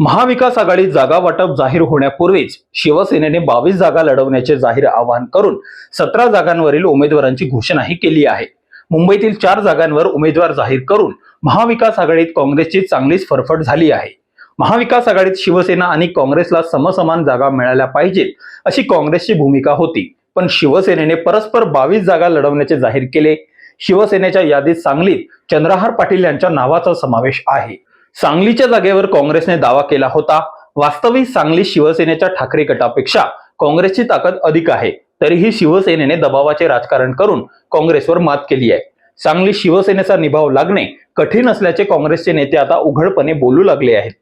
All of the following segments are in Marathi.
महाविकास आघाडीत जागा वाटप जाहीर होण्यापूर्वीच शिवसेनेने बावीस जागा लढवण्याचे जाहीर आवाहन करून सतरा जागांवरील उमेदवारांची घोषणाही केली आहे. मुंबईतील चार जागांवर उमेदवार जाहीर करून महाविकास आघाडीत काँग्रेसची चांगलीच फरफट झाली आहे. महाविकास आघाडीत शिवसेना आणि काँग्रेसला समसमान जागा मिळाल्या पाहिजेत अशी काँग्रेसची भूमिका होती. पण शिवसेनेने परस्पर बावीस जागा लढवण्याचे जाहीर केले. शिवसेनेच्या यादीत सांगलीत चंद्रहार पाटील यांच्या नावाचा समावेश आहे. सांगलीच्या जागेवर काँग्रेसने दावा केला होता. वास्तविक सांगली शिवसेनेच्या ठाकरे गटापेक्षा काँग्रेसची ताकद अधिक आहे. तरीही शिवसेनेने दबावाचे राजकारण करून काँग्रेसवर मात केली आहे. सांगली शिवसेनेचा निभाव लागणे कठीण असल्याचे काँग्रेसचे नेते आता उघडपणे बोलू लागले आहेत.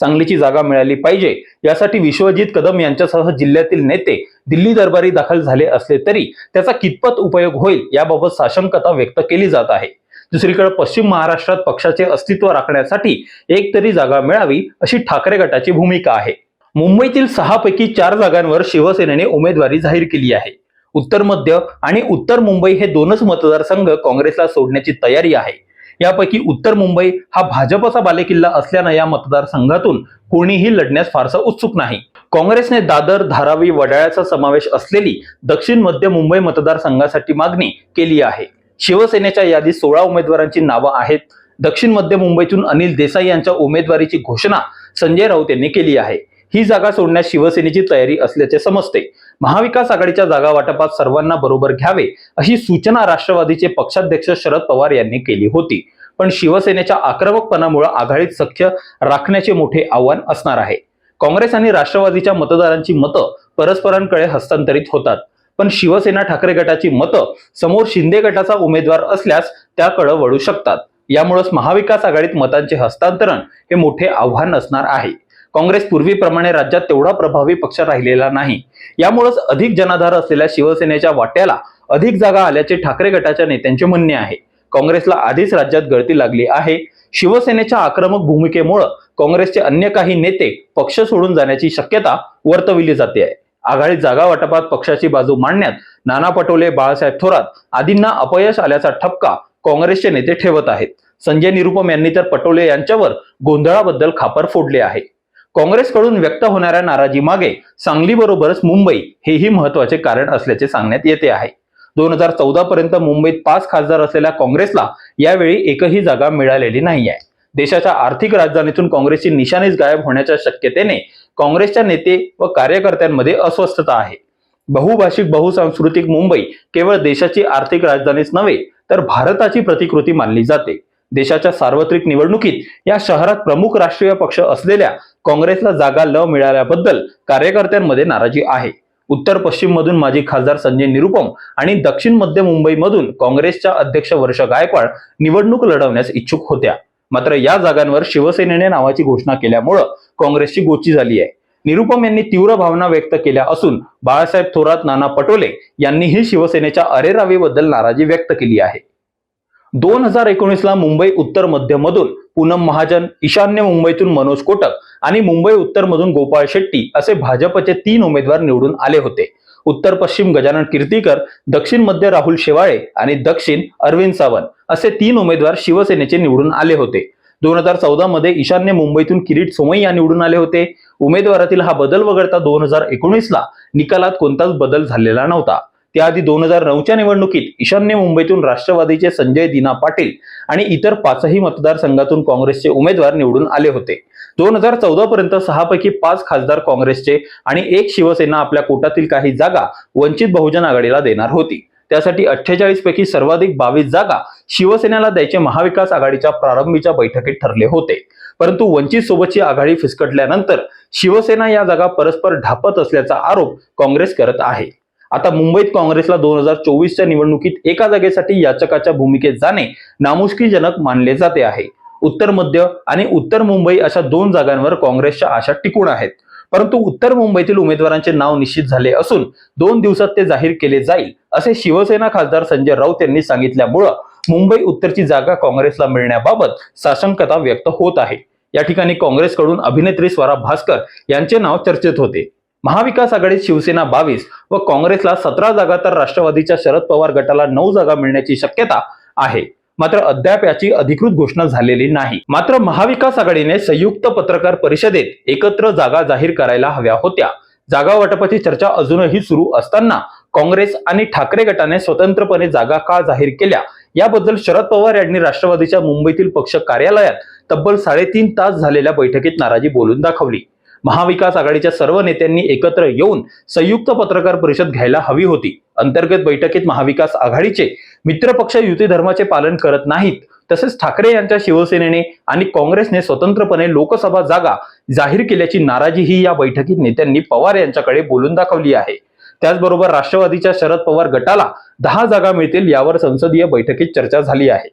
सांगलीची जागा मिळाली पाहिजे यासाठी विश्वजित कदम यांच्यासह जिल्ह्यातील नेते दिल्ली दरबारी दाखल झाले असले तरी त्याचा कितपत उपयोग होईल याबाबत साशंकता व्यक्त केली जात आहे. दुसरीकडे पश्चिम महाराष्ट्रात पक्षाचे अस्तित्व राखण्यासाठी एक तरी जागा मिळावी अशी ठाकरे गटाची भूमिका आहे. मुंबईतील सहापैकी चार जागांवर शिवसेनेने उमेदवारी जाहीर केली आहे. उत्तर मध्य आणि उत्तर मुंबई हे दोनच मतदारसंघ काँग्रेसला सोडण्याची तयारी आहे. यापैकी उत्तर मुंबई हा भाजपचा बालेकिल्ला असल्यानं या मतदारसंघातून कोणीही लढण्यास फारसं उत्सुक नाही. काँग्रेसने दादर धारावी वडाळ्याचा समावेश असलेली दक्षिण मध्य मुंबई मतदारसंघासाठी मागणी केली आहे. शिवसेनेच्या यादीत सोळा उमेदवारांची नावं आहेत. दक्षिण मध्य मुंबईतून अनिल देसाई यांच्या उमेदवारीची घोषणा संजय राऊत यांनी केली आहे. ही जागा सोडण्यास शिवसेनेची तयारी असल्याचे समजते. महाविकास आघाडीच्या जागा वाटपात सर्वांना बरोबर घ्यावे अशी सूचना राष्ट्रवादीचे पक्षाध्यक्ष शरद पवार यांनी केली होती. पण शिवसेनेच्या आक्रमकपणामुळे आघाडीत सख्य राखण्याचे मोठे आव्हान असणार आहे. काँग्रेस आणि राष्ट्रवादीच्या मतदारांची मतं परस्परांकडे हस्तांतरित होतात. पण शिवसेना ठाकरे गटाची मतं समोर शिंदे गटाचा उमेदवार असल्यास त्याकडे वळू शकतात. यामुळेच महाविकास आघाडीत मतांचे हस्तांतरण हे मोठे आव्हान असणार आहे. काँग्रेस पूर्वीप्रमाणे राज्यात तेवढा प्रभावी पक्ष राहिलेला नाही. यामुळेच अधिक जनाधार असलेल्या शिवसेनेच्या वाट्याला अधिक जागा आल्याचे ठाकरे गटाच्या नेत्यांचे म्हणणे आहे. काँग्रेसला आधीच राज्यात गळती लागली आहे. शिवसेनेच्या आक्रमक भूमिकेमुळे काँग्रेसचे अन्य काही नेते पक्ष सोडून जाण्याची शक्यता वर्तविली जाते आहे. आघाडीत जागा वाटपात पक्षाची बाजू मांडण्यात नाना पटोले बाळासाहेब थोरात आदींना अपयश आल्याचा ठपका काँग्रेसचे नेते ठेवत आहेत. संजय निरुपम यांनी तर पटोले यांच्यावर गोंधळाबद्दल खापर फोडले आहे. काँग्रेसकडून व्यक्त होणाऱ्या नाराजी मागे सांगली बरोबरच मुंबई हेही महत्त्वाचे कारण असल्याचे सांगण्यात येते आहे. दोन हजार चौदा पर्यंत मुंबईत पाच खासदार असलेल्या काँग्रेसला यावेळी एकही जागा मिळालेली नाही आहे देशाच्या आर्थिक राजधानीतून काँग्रेसची निशाणीच गायब होण्याच्या शक्यतेने काँग्रेसच्या नेते व कार्यकर्त्यांमध्ये अस्वस्थता आहे. बहुभाषिक बहुसांस्कृतिक मुंबई केवळ देशाची आर्थिक राजधानीच नव्हे तर भारताची प्रतिकृती मानली जाते. देशाच्या सार्वत्रिक निवडणुकीत या शहरात प्रमुख राष्ट्रीय पक्ष असलेल्या काँग्रेसला जागा न मिळाल्याबद्दल कार्यकर्त्यांमध्ये नाराजी आहे. उत्तर पश्चिम मधून माजी खासदार संजय निरुपम आणि दक्षिण मध्य मुंबईमधून काँग्रेसच्या अध्यक्ष वर्ष गायकवाड निवडणूक लढवण्यास इच्छुक होत्या. मात्र या जागांवर शिवसेनेने नावाची घोषणा केल्यामुळं काँग्रेसची गोची झाली आहे. निरुपम यांनी तीव्र भावना व्यक्त केल्या असून बाळासाहेब थोरात नाना पटोले यांनीही शिवसेनेच्या अरेरावीबद्दल नाराजी व्यक्त केली आहे. दोन हजार एकोणीसला मुंबई उत्तर मध्यमधून पूनम महाजन ईशान्य मुंबईतून मनोज कोटक आणि मुंबई उत्तर मधून गोपाळ शेट्टी असे भाजपचे तीन उमेदवार निवडून आले होते. उत्तर पश्चिम गजानन कीर्तीकर दक्षिण मध्य राहुल शेवाळे आणि दक्षिण अरविंद सावंत असे तीन उमेदवार शिवसेनेचे निवडून आले होते. दोन हजार चौदा मध्ये ईशान्य मुंबईतून किरीट सोमय्या निवडून आले होते. उमेदवारातील हा बदल वगळता दोन हजार एकोणीसला निकालात कोणताच बदल झालेला नव्हता. त्याआधी दोन हजार नऊच्या निवडणुकीत ईशान्य मुंबईतून राष्ट्रवादीचे संजय दिना पाटील आणि इतर पाचही मतदारसंघातून काँग्रेसचे उमेदवार निवडून आले होते. दोन हजार चौदा पर्यंत सहापैकी पाच खासदार काँग्रेसचे आणि एक शिवसेना आपल्या कोटातील काही जागा वंचित बहुजन आघाडीला देणार होती. त्यासाठी अठ्ठेचाळीस पैकी सर्वाधिक बावीस जागा शिवसेनेला द्यायचे महाविकास आघाडीच्या प्रारंभीच्या बैठकीत ठरले होते. परंतु वंचित सोबतची आघाडी फिसकटल्यानंतर शिवसेना या जागा परस्पर ढापत असल्याचा आरोप काँग्रेस करत आहे. आता मुंबईत काँग्रेसला दोन हजार चोवीसच्या निवडणुकीत एका जागेसाठी याचकाच्या भूमिकेत जाणे नामुष्कीजनक मानले जाते आहे. उत्तर मध्य आणि उत्तर मुंबई अशा दोन जागांवर काँग्रेसच्या आशा टिकून आहेत. परंतु उत्तर मुंबईतील उमेदवारांचे नाव निश्चित झाले असून दोन दिवसात ते जाहीर केले जाईल असे शिवसेना खासदार संजय राऊत यांनी सांगितल्यामुळं मुंबई उत्तरची जागा काँग्रेसला मिळण्याबाबत साशंकता व्यक्त होत आहे. या ठिकाणी काँग्रेसकडून अभिनेत्री स्वरा भास्कर यांचे नाव चर्चेत होते. महाविकास आघाडीत शिवसेना बावीस व काँग्रेसला सतरा जागा तर राष्ट्रवादीच्या शरद पवार गटाला नऊ जागा मिळण्याची शक्यता आहे. मात्र अद्याप याची अधिकृत घोषणा झालेली नाही. मात्र महाविकास आघाडीने संयुक्त पत्रकार परिषदेत एकत्र जागा जाहीर करायला हव्या होत्या. जागा वाटपाची चर्चा अजूनही सुरू असताना काँग्रेस आणि ठाकरे गटाने स्वतंत्रपणे जागा का जाहीर केल्या? याबद्दल शरद पवार यांनी राष्ट्रवादीच्या मुंबईतील पक्ष कार्यालयात तब्बल साडेतीन तास झालेल्या बैठकीत नाराजी बोलून दाखवली. महाविकास आघाडीच्या सर्व नेत्यांनी एकत्र येऊन संयुक्त पत्रकार परिषद घ्यायला हवी होती. अंतर्गत बैठकीत महाविकास आघाडीचे मित्रपक्ष युती धर्माचे पालन करत नाहीत. तसेच ठाकरे यांच्या शिवसेनेने आणि काँग्रेसने स्वतंत्रपणे लोकसभा जागा जाहीर केल्याची नाराजीही या बैठकीत नेत्यांनी पवार यांच्याकडे बोलून दाखवली आहे. त्याचबरोबर राष्ट्रवादीच्या शरद पवार गटाला दहा जागा मिळतील यावर संसदीय बैठकीत चर्चा झाली आहे.